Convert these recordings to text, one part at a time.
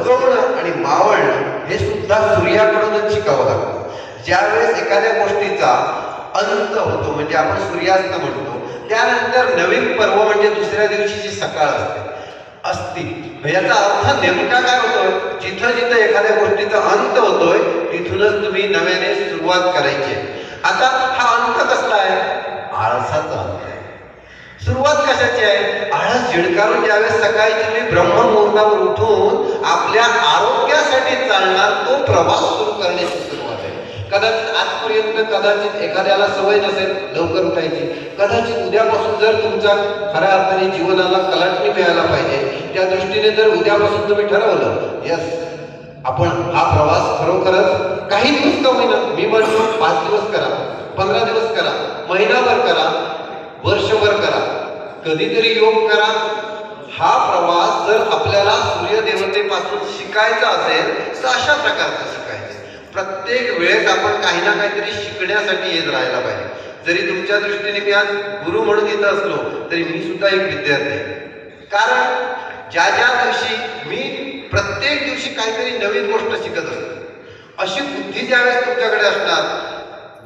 उगवणं आणि मावळणं हे सुद्धा सूर्याकडूनच शिकावं लागतं. ज्यावेळेस एखाद्या गोष्टीचा अंत होतो म्हणजे आपण सूर्यास्त म्हणतो त्यानंतर नवीन पर्व म्हणजे दुसऱ्या दिवशीची सकाळ असते असती. याचा अर्थ नेमका काय होतोय जिथं जिथं एखाद्या गोष्टीचा अंत होतोय तिथूनच तुम्ही नव्याने सुरुवात करायची. आता हा अंत कसला आहे? सुरुवात कशाची आहे? आळस झिडकारून ज्यावेळेस सकाळी तुम्ही ब्रह्ममुहूर्तावर उठून आपल्या आरोग्यासाठी चालणार तो प्रवास सुरू करण्याची सुरुवात आहे. कदाचित आजपर्यंत कदाचित एखाद्याला सवय नसेल लवकर उठायची. कदाचित उद्यापासून जर तुमच्या खऱ्या अर्थाने जीवनाला कलाटणी मिळायला पाहिजे. त्या दृष्टीने जर उद्यापासून तुम्ही ठरवलं यस आपण हा प्रवास खरोखरच काही दिवस का होईना मी म्हणतो पाच दिवस करा पंधरा दिवस करा महिनाभर करा वर्षभर करा. कधीतरी योग करा. हा प्रवास जर आपल्याला सूर्यदेवतेपासून शिकायचा असेल तर अशा प्रकारचा शिकायचा. प्रत्येक वेळेस आपण काही ना काहीतरी शिकण्यासाठी येत राहायला पाहिजे. जरी तुमच्या दृष्टीने मी आज गुरु म्हणून येत असलो तरी मी सुद्धा एक विद्यार्थी आहे. कारण ज्या ज्या दिवशी मी प्रत्येक दिवशी काहीतरी नवीन गोष्ट शिकत असतो अशी बुद्धी ज्यावेळेस तुमच्याकडे असणार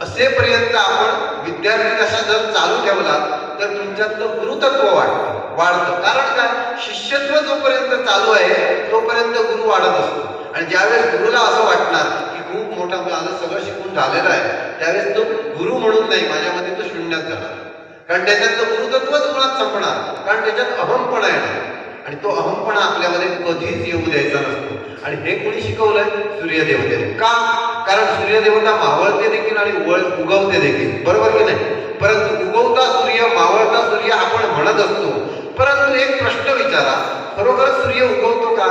असेपर्यंत आपण विद्यार्थी जर चालू ठेवला तर तुमच्यातलं गुरुतत्व वाढतं. वाढतं. कारण काय? शिष्यत्व जोपर्यंत चालू आहे तोपर्यंत गुरु वाढत असतो. आणि ज्यावेळेस गुरुला असं वाटणार की खूप मोठा माझं सगळं शिकून झालेलं आहे त्यावेळेस तो गुरु म्हणून नाही माझ्यामध्ये तो शून्यात जाणार कारण त्याच्यातलं गुरुतत्वच मुळात संपणार. कारण त्याच्यात अहमपणा येणार. आणि तो अहमपणा आपल्यामध्ये कधीच येऊ द्यायचा नसतो. आणि हे कोणी शिकवलंय? सूर्यदेवतेने का? कारण सूर्यदेवता मावळते देखील आणि वळ उगवते देखील. बरोबर की नाही? परंतु उगवता सूर्य मावळता सूर्य आपण म्हणत असतो. परंतु एक प्रश्न विचारा खरोखर सूर्य उगवतो का?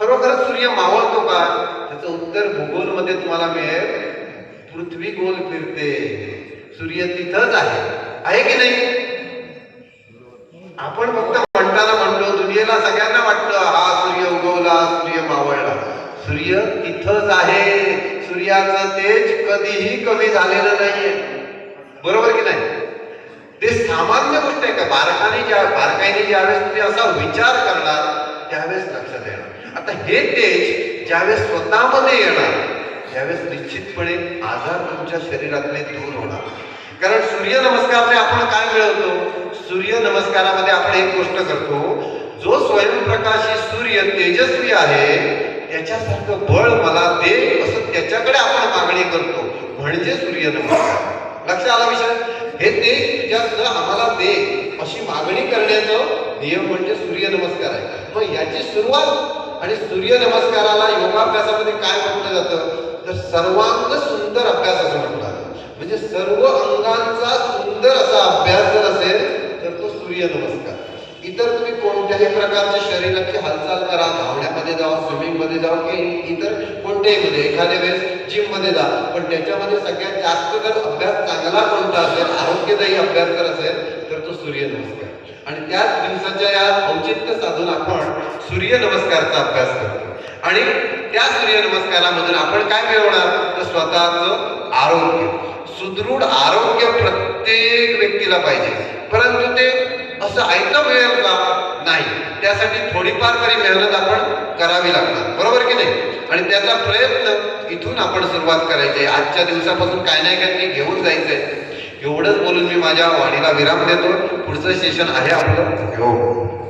खरोखर सूर्य मावळतो का? त्याचं उत्तर भूगोलमध्ये तुम्हाला मिळेल पृथ्वी गोल फिरते. सूर्य तिथंच आहे. आहे की नाही? आपण फक्त म्हणताना म्हणतो दुनियेला सगळ्यांना वाटतं हा सूर्य उगवला सूर्य मावळला. सूर्य तिथंच आहे. सूर्याचं तेज कधीही कमी झालेलं नाहीये. बरोबर की नाही? ते सामान्य गोष्ट आहे का? बारकाने ज्या बारकाईने ज्यावेळेस तुम्ही असा विचार करणार त्यावेळेस लक्षात येणार आता हे तेज ज्यावेळेस स्वतःमध्ये येणार त्यावेळेस निश्चितपणे आजार तुमच्या शरीरातले दूर होणार. कारण सूर्य नमस्कारने आपण काय मिळवतो? सूर्य नमस्कारामध्ये आपण एक गोष्ट करतो जो स्वयंप्रकाशी सूर्य तेजस्वी आहे त्याच्यासारखं बळ मला दे असं त्याच्याकडे आपण मागणी करतो. म्हणजे सूर्य नमस्कार. लक्षात आला विषय? हे ते तुझ्यातलं आम्हाला दे. अशी मागणी करण्याचं नियम म्हणजे सूर्यनमस्कार आहे. मग याची सुरुवात आणि सूर्यनमस्काराला योगाभ्यासामध्ये काय म्हटलं जातं? तर सर्वांग सुंदर अभ्यास असं म्हटलं जातं. म्हणजे सर्व अंगांचा सुंदर असा अभ्यास जर असेल तर तो सूर्यनमस्कार. इतर तुम्ही कोणत्याही प्रकारच्या शरीराची हालचाल करा. धावण्यामध्ये जावा स्विमिंगमध्ये जावा की इतर कोणत्याही मध्ये. एखाद्या वेळेस जिममध्ये जा. पण त्याच्यामध्ये सगळ्यात जास्त जर अभ्यास चांगला कोणता असेल अभ्यास जर असेल तर तो सूर्य नमस्कार. आणि त्याच दिवसाच्या या औचित्य साधून आपण सूर्य नमस्कारचा अभ्यास करतो. आणि त्या सूर्य नमस्कारामधून आपण काय मिळवणार? तर स्वतःचं आरोग्य. सुदृढ आरोग्य प्रत्येक व्यक्तीला पाहिजे. परंतु ते असं ऐकलं मिळेल का? नाही. त्यासाठी थोडीफार तरी मेहनत आपण करावी लागणार. बरोबर की नाही? आणि त्याचा प्रयत्न इथून आपण सुरुवात करायची आजच्या दिवसापासून काय नाही काय घेऊन जायचंय. एवढंच बोलून मी माझ्या वाणीला विराम देतो पुढचं सेशन आहे आपलं. योग